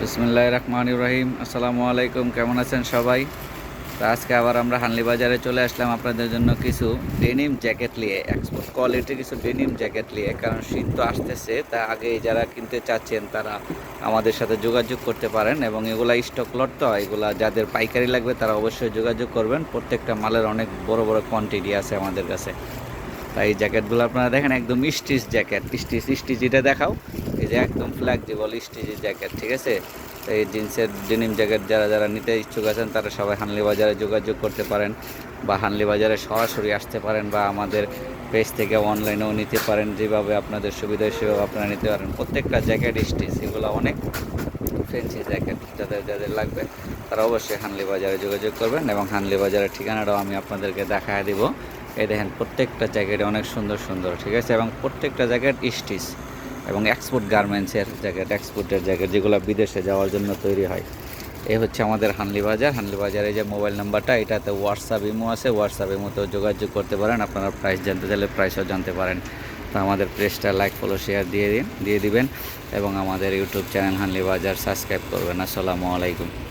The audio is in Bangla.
বিসমুল্লাহ রহমান ইব্রাহিম আসসালামু আলাইকুম, কেমন আছেন সবাই? তো আজকে আবার আমরা হানলি বাজারে চলে আসলাম আপনাদের জন্য কিছু ডেনিম জ্যাকেট নিয়ে এক্সপোর্ট কোয়ালিটির কিছু ডেনিম জ্যাকেট নিয়ে, কারণ শীত তো আসতেছে, তা আগে যারা কিনতে চাচ্ছেন তারা আমাদের সাথে যোগাযোগ করতে পারেন এবং এগুলা স্টক লট তো, এগুলা যাদের পাইকারি লাগবে তারা অবশ্যই যোগাযোগ করবেন। প্রত্যেকটা মালের অনেক বড় বড় কোয়ান্টিটি আছে আমাদের কাছে। তাই এই জ্যাকেটগুলো আপনারা দেখেন, একদম স্টিচ জ্যাকেট স্টিচ স্টিচ এটা দেখাও যে একদম ফ্ল্যাক্সিবল স্টিচের জ্যাকেট ঠিক আছে? তো এই জিন্সের ডেনিম জ্যাকেট যারা যারা নিতে ইচ্ছুক আছেন, তারা সবাই হানলি বাজারে যোগাযোগ করতে পারেন বা হানলি বাজারে সরাসরি আসতে পারেন বা আমাদের পেজ থেকে অনলাইনেও নিতে পারেন, যেভাবে আপনাদের সুবিধা সেভাবে আপনারা নিতে পারেন। প্রত্যেকটা জ্যাকেট স্টিচ এগুলো অনেক ফ্যান্সি জ্যাকেট যাদের যাদের লাগবে, তারা অবশ্যই হানলি বাজারে যোগাযোগ করবেন এবং হানলি বাজারের ঠিকানাটাও আমি আপনাদেরকে দেখায় দিব। এই দেখেন, প্রত্যেকটা জ্যাকেটে অনেক সুন্দর সুন্দর, ঠিক আছে? এবং প্রত্যেকটা জ্যাকেট স্টিচ এবং এক্সপোর্ট গার্মেন্টসের জ্যাকেট এক্সপোর্টের জ্যাকেট যেগুলো বিদেশে যাওয়ার জন্য তৈরি হয়। এই হচ্ছে আমাদের হানলি বাজার। হানলি বাজারে যে মোবাইল নাম্বারটা এটাতে হোয়াটসঅ্যাপ ইমো আছে। হোয়াটসঅ্যাপ ইমোতেও যোগাযোগ করতে পারেন। আপনারা প্রাইস জানতে চাইলে প্রাইসও জানতে পারেন। তো আমাদের প্রেসটা লাইক ফলো শেয়ার দিয়ে দিন, দিয়ে দিবেন এবং আমাদের ইউটিউব চ্যানেল হানলি বাজার সাবস্ক্রাইব করবেন। আসসালামু আলাইকুম।